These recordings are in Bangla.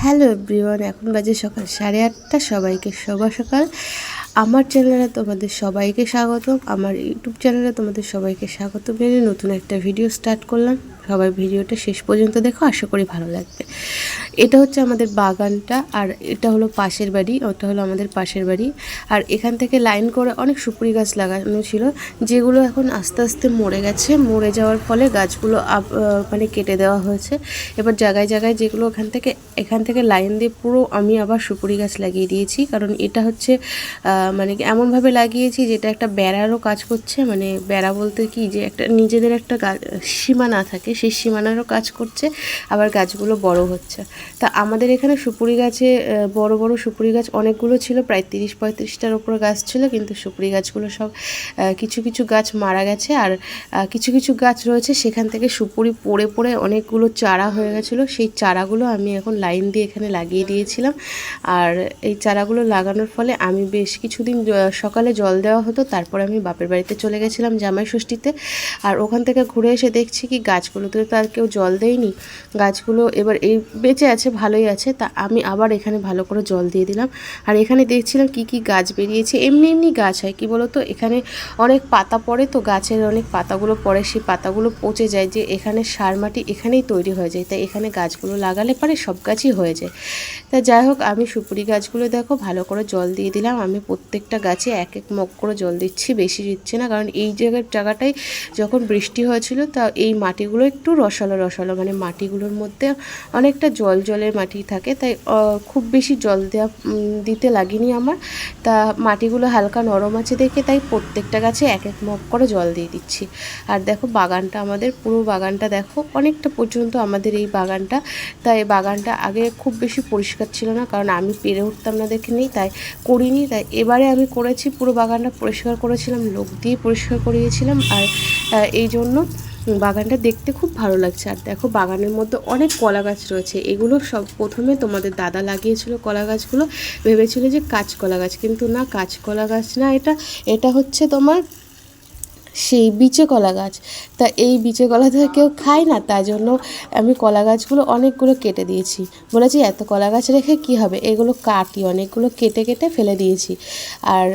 হ্যালো এভরিওয়ান, এখন বাজে সকাল সাড়ে আটটা, সবাইকে সবা সকাল। আমার চ্যানেলে তোমাদের সবাইকে স্বাগতম, আমার ইউটিউব চ্যানেলে তোমাদের সবাইকে স্বাগত জানিয়ে নতুন একটা ভিডিও স্টার্ট করলাম। সবাই ভিডিওটা শেষ পর্যন্ত দেখো, আশা করি ভালো লাগবে। এটা হচ্ছে আমাদের বাগানটা, আর এটা হলো পাশের বাড়ি, ওটা হলো আমাদের পাশের বাড়ি। আর এখান থেকে লাইন করে অনেক সুপুরি গাছ লাগানো ছিল, যেগুলো এখন আস্তে আস্তে মরে গেছে। মরে যাওয়ার ফলে গাছগুলো মানে কেটে দেওয়া হয়েছে। এবার জায়গায় জায়গায় যেগুলো ওখান থেকে, এখান থেকে লাইন দিয়ে পুরো আমি আবার সুপুরি গাছ লাগিয়ে দিয়েছি। কারণ এটা হচ্ছে মানে এমনভাবে লাগিয়েছি যেটা একটা বেড়ারও কাজ করছে। মানে বেড়া বলতে কি যে একটা নিজেদের একটা সীমা না থাকে সেই সীমানারও কাজ করছে, আবার গাছগুলো বড় হচ্ছে। তা আমাদের এখানে সুপুরি গাছে বড় বড় সুপুরি গাছ অনেকগুলো ছিল, প্রায় তিরিশ পঁয়ত্রিশটার ওপর গাছ ছিল, কিন্তু সুপুরি গাছগুলো সব কিছু কিছু গাছ মারা গেছে। আর কিছু কিছু গাছ রয়েছে, সেখান থেকে সুপুরি পড়ে পড়ে অনেকগুলো চারা হয়ে গেছিল। সেই চারাগুলো আমি এখন লাইন দিয়ে এখানে লাগিয়ে দিয়েছিলাম। আর এই চারাগুলো লাগানোর ফলে আমি বেশ কিছুদিন সকালে জল দেওয়া হতো, তারপর আমি বাপের বাড়িতে চলে গেছিলাম জামাই ষষ্ঠীতে আর ওখান থেকে ঘুরে এসে দেখছি কি গাছগুলোতে তো আর কেউ জল দেয়নি। গাছগুলো এবার এই বেঁচে আছে, ভালোই আছে। তা আমি আবার এখানে ভালো করে জল দিয়ে দিলাম। আর এখানে দেখছিলাম কি কি গাছ বেরিয়েছে। এমনি এমনি গাছ হয়, কি বলতো? এখানে অনেক পাতা পড়ে তো গাছের অনেক পাতাগুলো পড়ে, সেই পাতাগুলো পচে যায় যে এখানে সার মাটি এখানেই তৈরি হয়ে যায়। তাই এখানে গাছগুলো লাগালে পারে সব গাছই হয়ে যায়। তা যাই হোক, আমি সুপুরি গাছগুলো দেখো, ভালো করে জল দিয়ে দিলাম। আমি প্রত্যেকটা গাছে এক এক মগ করে জল দিচ্ছি, বেশি দিচ্ছি না। কারণ এই জায়গার জায়গাটায় যখন বৃষ্টি হয়েছিল, তা এই মাটিগুলো একটু রসালো রসালো মানে মাটিগুলোর মধ্যে অনেকটা জল জলের মাটি থাকে, তাই খুব বেশি জল দেওয়া দিতে লাগেনি আমার। তা মাটিগুলো হালকা নরম আছে দেখে, তাই প্রত্যেকটা গাছে এক এক মগ করে জল দিয়ে দিচ্ছি। আর দেখো বাগানটা আমাদের, পুরো বাগানটা দেখো, অনেকটা পর্যন্ত আমাদের এই বাগানটা। তাই বাগানটা আগে খুব বেশি পরিষ্কার ছিল না, কারণ আমি পেরে উঠতাম না দেখে নিই, তাই করিনি। তাই এবারে আমি করেছি, পুরো বাগানটা পরিষ্কার করেছিলাম, লোক দিয়ে পরিষ্কার করিয়েছিলাম। আর এই জন্য বাগানটা দেখতে খুব ভালো লাগছে। আর দেখো বাগানের মধ্যে অনেক কলা গাছ রয়েছে। এগুলো সব প্রথমে তোমাদের দাদা লাগিয়েছিল কলা গাছগুলো। ভেবেছিল যে কাঁচকলা গাছ, কিন্তু না কাঁচকলা গাছ না, এটা এটা হচ্ছে তোমার সেই বিচে কলা গাছ। তা এই বিচে কলা তো কেউ খায় না তাই জন্য আমি কলা গাছগুলো অনেকগুলো কেটে দিয়েছি। বলেছি, এত কলা গাছ রেখে কি হবে? এগুলো কাটি, অনেকগুলো কেটে কেটে ফেলে দিয়েছি। আর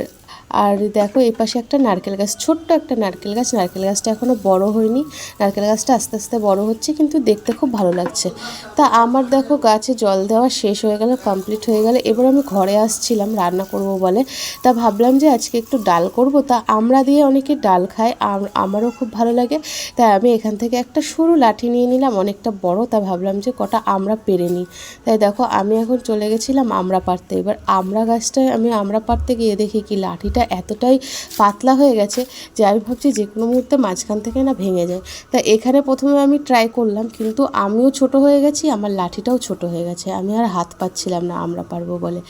আর দেখো এই পাশে একটা নারকেল গাছ, ছোট্ট একটা নারকেল গাছ। নারকেল গাছটা এখনও বড় হয়নি। নারকেল গাছটা আস্তে আস্তে বড় হচ্ছে, কিন্তু দেখতে খুব ভালো লাগছে। তা আমার দেখো গাছে জল দেওয়া শেষ হয়ে গেল কমপ্লিট হয়ে গেল। এবার আমি ঘরে আসছিলাম, রান্না করব বলে। তা ভাবলাম যে আজকে একটু ডাল করব। তা আমরা দিয়ে অনেকে ডাল খায় আম- আমারও খুব ভালো লাগে। তাই আমি এখান থেকে একটা সরু লাঠি নিয়ে নিলাম, অনেকটা বড়। তা ভাবলাম যে কটা আমরা পেরে নিই। তাই দেখো আমি এখন চলে গেছিলাম আমরা পারতে এবার আমরা গাছটায় আমি আমরা পারতে গিয়ে দেখি কি লাঠিটা এতটাই পাতলা হয়ে গেছে যে আমি ভাবছি যে কোনো মুহূর্তে মাঝখান থেকে না ভেঙে যায়। তা এখানে প্রথমে আমি ট্রাই করলাম, কিন্তু আমিও ছোট হয়ে গেছি, আমার লাঠিটাও ছোট হয়ে গেছে। আমি আর হাত পাচ্ছিলাম না আমরা পারব বলে।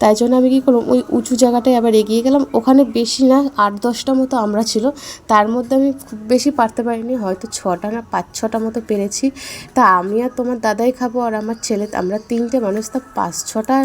তাই জন্য আমি কী করলাম, ওই উঁচু জায়গাটায় আবার এগিয়ে গেলাম। ওখানে বেশি না, আট দশটা মতো আমরা ছিল। তার মধ্যে আমি খুব বেশি পারতে পারিনি, হয়তো ছটা না পাঁচ ছটা মতো পেরেছি। তা আমি আর তোমার দাদাই খাব আর আমার ছেলে, আমরা তিনটে মানুষ, তা পাঁচ ছটা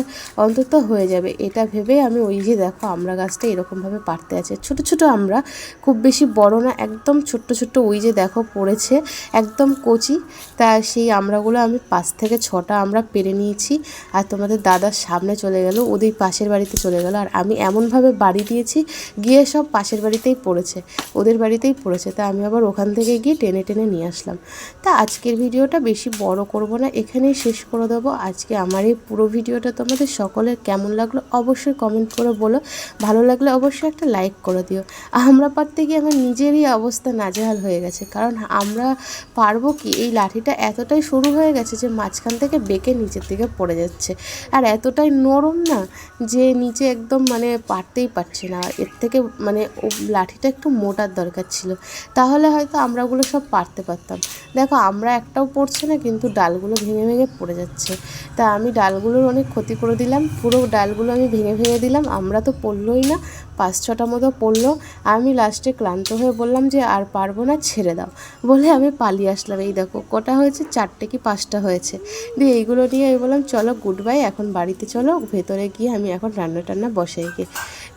অন্তত হয়ে যাবে। এটা ভেবে আমি ওই যে দেখো, আমরা গাছটা এরকমভাবে পারতে আছে। ছোট ছোট আমরা, খুব বেশি বড় না, একদম ছোট্ট ছোট্ট ওই যে দেখো পড়েছে, একদম কচি। তা সেই আমরাগুলো আমি পাঁচ থেকে ছটা আমরা পেরে নিয়েছি আর তোমাদের দাদার সামনে চলে গেল, ওদের পাশের বাড়িতে চলে গেল। আর আমি এমনভাবে বাড়ি দিয়েছি, গিয়ে সব পাশের বাড়িতেই পড়েছে, ওদের বাড়িতেই পড়েছে। তা আমি আবার ওখান থেকে গিয়ে টেনে টেনে নিয়ে আসলাম। তা আজকের ভিডিওটা বেশি বড় করব না, এখানেই শেষ করে দেবো। আজকে আমার এই পুরো ভিডিওটা তোমাদের সকলের কেমন লাগল অবশ্যই কমেন্ট করে বলো, ভালো লাগলে অবশ্যই একটা লাইক করে দিও। আমরা পারতে গিয়ে আমার নিজেরই অবস্থা নাজেহাল হয়ে গেছে। কারণ আমরা পারব কি? এই লাঠিটা এতটাই সরু হয়ে গেছে যে মাঝখান থেকে বেঁকে নিচের দিকে পড়ে যাচ্ছে। আর এতটাই নরম না যে নিচে একদম মানে পারতেই পারছি না। এর থেকে মানে ও লাঠিটা একটু মোটার দরকার ছিল। তাহলে হয়তো আমরাগুলো সব পারতে পারতাম। দেখো, আমরা একটাও পড়ছে না, কিন্তু ডালগুলো ভেঙে ভেঙে পড়ে যাচ্ছে। তা আমি ডালগুলোর অনেক ক্ষতি করে দিলাম। পুরো ডালগুলো আমি ভেঙে ভেঙে দিলাম। আমরা তো পড়লোই না। পাঁচ ছটা মতো পড়ল আমি লাস্টে ক্লান্ত হয়ে বললাম যে আর পারব না, ছেড়ে দাও। বলে আমি পালিয়ে আসলাম। এই দেখো, কটা হয়েছে? চারটে কি পাঁচটা হয়েছে? দিয়ে এইগুলো নিয়ে আমি বললাম, চলো গুড বাই এখন বাড়িতে চলো, ভেতরে গিয়ে আমি এখন রান্না টান্না বসাই গিয়ে।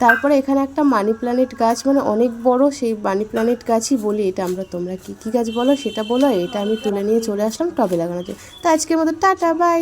তারপরে এখানে একটা মানি প্ল্যানেট গাছ মানে অনেক বড় সেই মানি প্ল্যানেট গাছই বলি, এটা আমরা তোমরা কী কী গাছ বলো সেটা বলো, এটা আমি তুলে নিয়ে চলে আসলাম টবে লাগানোর জন্য। তা আজকের মতো, টাটা বাই